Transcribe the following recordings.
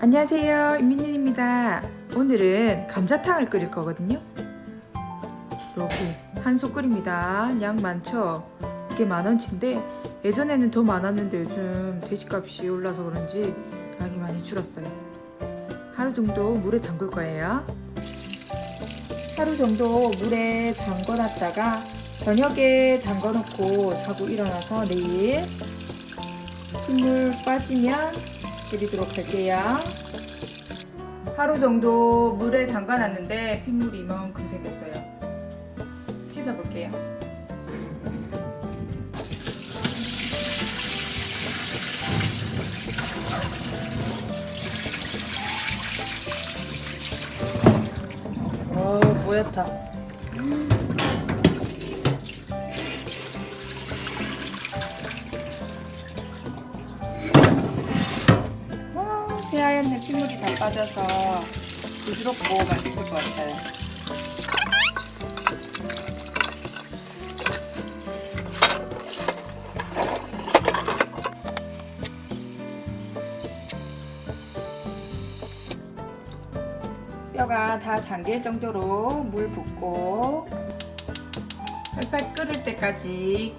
안녕하세요. 임민린입니다. 오늘은 감자탕을 끓일 거거든요. 이렇게 한솥 끓입니다. 양 많죠? 이게 만원치인데 예전에는 더 많았는데 요즘 돼지값이 올라서 그런지 양이 많이 줄었어요. 하루 정도 물에 담글 거예요. 하루 정도 물에 담궈 놨다가 저녁에 담궈 놓고 자고 일어나서 내일 핏물 빠지면 끓이도록 할게요. 하루 정도 물에 담가놨는데 핏물이 이만큼 생겼어요. 씻어볼게요. 어, 뽀얗다. 새하얀 핏물이 다 빠져서 부드럽고 맛있을 것 같아요. 뼈가 다 잠길 정도로 물 붓고 팔팔 끓을 때까지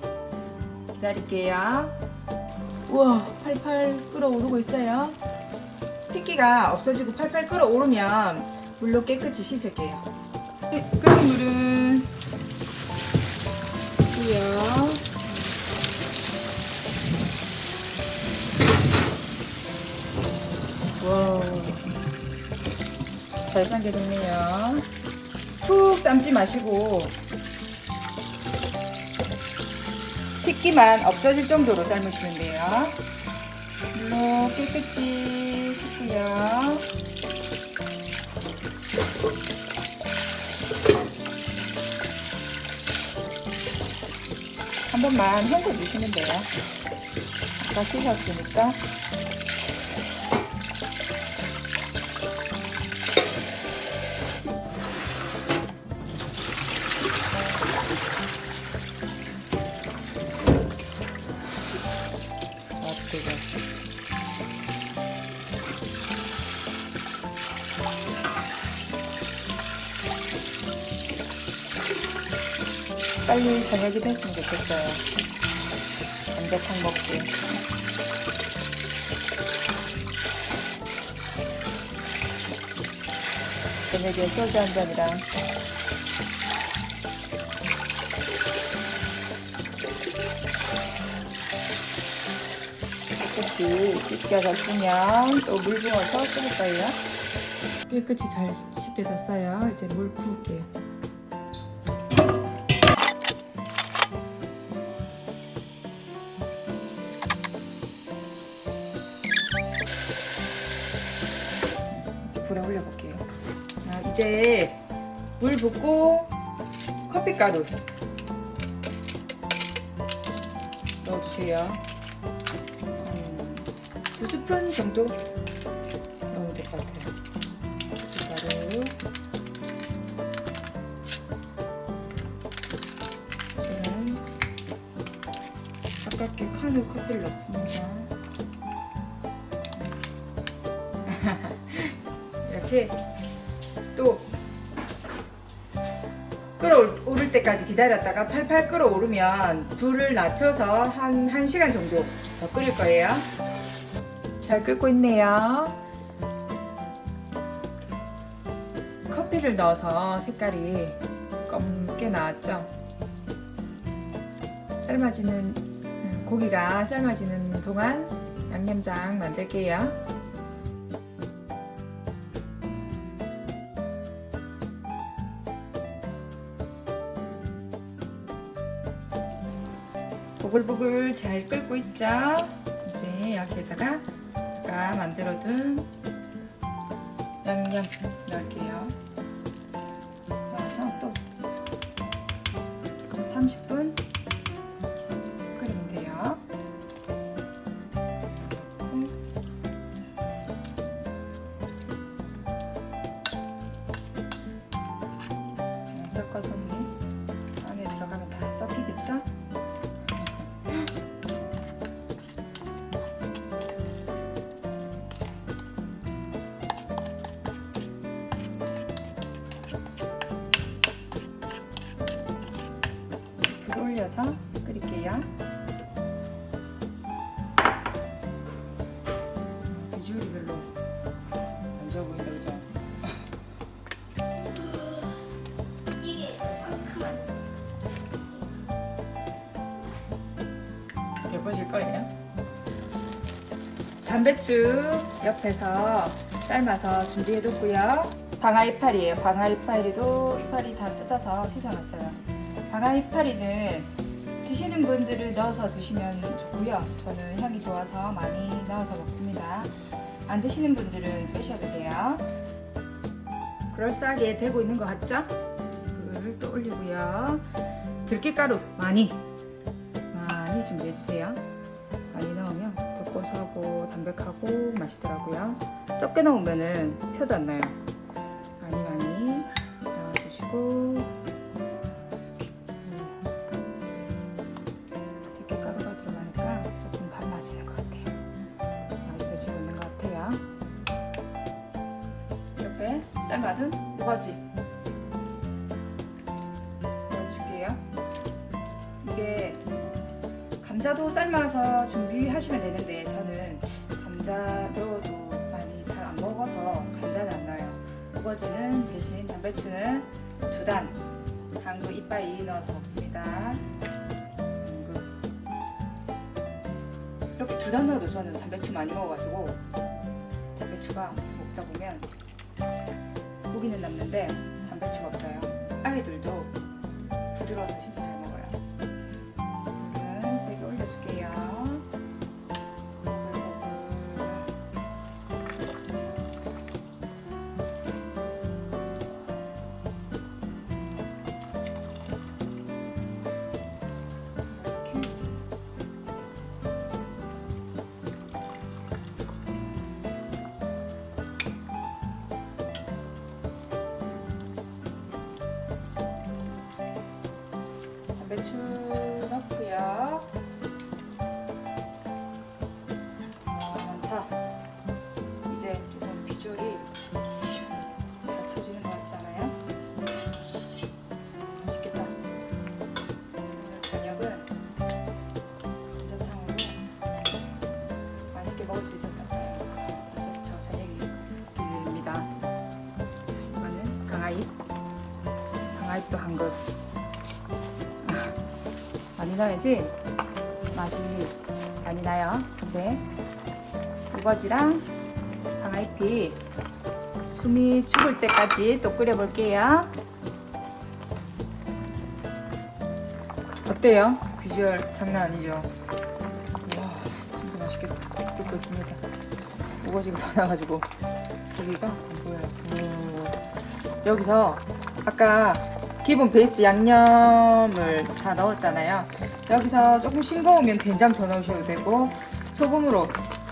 기다릴게요. 우와, 팔팔 끓어오르고 있어요. 핏기가 없어지고 팔팔 끓어오르면 물로 깨끗이 씻을게요. 네, 끓인 물은 고요. 와, 잘 삶겨졌네요. 푹 삶지 마시고 핏기만 없어질 정도로 삶으시면 돼요. 물로 깨끗이 씻고요. 한 번만 헹궈 주시면 돼요. 아까 씻었으니까. 빨리 저녁이 됐으면 좋겠어요. 감자탕 먹고. 저녁에 소주 한 잔이랑 깨끗이 씻겨졌으면 또 물 부어서 끓일 거예요. 깨끗이 잘 씻겨졌어요. 이제 물 부을게요. 이제 물 붓고 커피가루 넣어주세요. 음, 두 스푼 정도 넣으면 될 것 같아요. 커피가루. 저는 아깝게 카누 커피를 넣습니다. 이렇게 끓어오를 때까지 기다렸다가 팔팔 끓어오르면 불을 낮춰서 한 1시간 정도 더 끓일 거예요. 잘 끓고 있네요. 커피를 넣어서 색깔이 검게 나왔죠. 삶아지는 음, 고기가 삶아지는 동안 양념장 만들게요. 보글보글 잘 끓고 있죠? 이제 여기에다가 아까 만들어둔 양념 넣을게요. 넣어서 또 30분 끓이면 돼요. 섞어서 담배추 옆에서 삶아서 준비해뒀고요. 방아 이파리예요. 방아 이파리도 이파리 다 뜯어서 씻어놨어요. 방아 이파리는 드시는 분들은 넣어서 드시면 좋고요. 저는 향이 좋아서 많이 넣어서 먹습니다. 안 드시는 분들은 빼셔도 돼요. 그럴싸하게 되고 있는 것 같죠? 불을 또 올리고요. 들깨가루 많이 많이 준비해 주세요. 많이 넣으면 더 고소하고 담백하고 맛있더라고요. 적게 넣으면은 표도 안 나요. 많이 많이 넣어주시고 음, 들깨가루가 들어가니까 조금 달라지는 것 같아요. 맛있어지고 있는 것 같아요. 옆에 삶아둔 우거지 감자도 삶아서 준비하시면 되는데 저는 감자 넣어도 많이 잘 안 먹어서 감자는 안 넣어요. 우거지는 대신 담배추는 두 단, 당근 이빠이 넣어서 먹습니다. 이렇게 두 단 넣어도 저는 담배추 많이 먹어가지고 담배추가 먹다 보면 고기는 남는데 담배추가 없어요. 아이들도 부드러워서 진짜 잘 배추 넣고요. 많다. 이제 조금 비주얼이 갖춰지는 것 같잖아요. 맛있겠다. 오늘 저녁은 감자탕으로 맛있게 먹을 수 있을 것 같아요. 벌써부터 저녁이 기대됩니다. 이거는 강아잎. 강아잎도 한 것. 넣어야지 맛이 많이 나요. 이제 우거지랑 방아잎이 숨이 죽을 때까지 또 끓여볼게요. 어때요? 비주얼 장난 아니죠? 와 진짜 맛있게 끓고 있습니다. 우거지가 많아가지고 여기가 안 보여요. 오. 여기서 아까 기본 베이스 양념을 다 넣었잖아요. 여기서 조금 싱거우면 된장 더 넣으셔도 되고 소금으로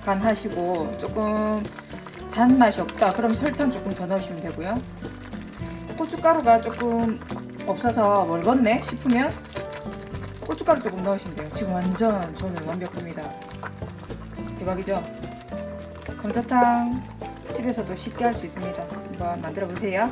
간하시고 조금 단맛이 없다. 그럼 설탕 조금 더 넣으시면 되고요. 고춧가루가 조금 없어서 멀었네 싶으면 고춧가루 조금 넣으시면 돼요. 지금 완전 저는 완벽합니다. 대박이죠? 감자탕 집에서도 쉽게 할 수 있습니다. 한번 만들어 보세요.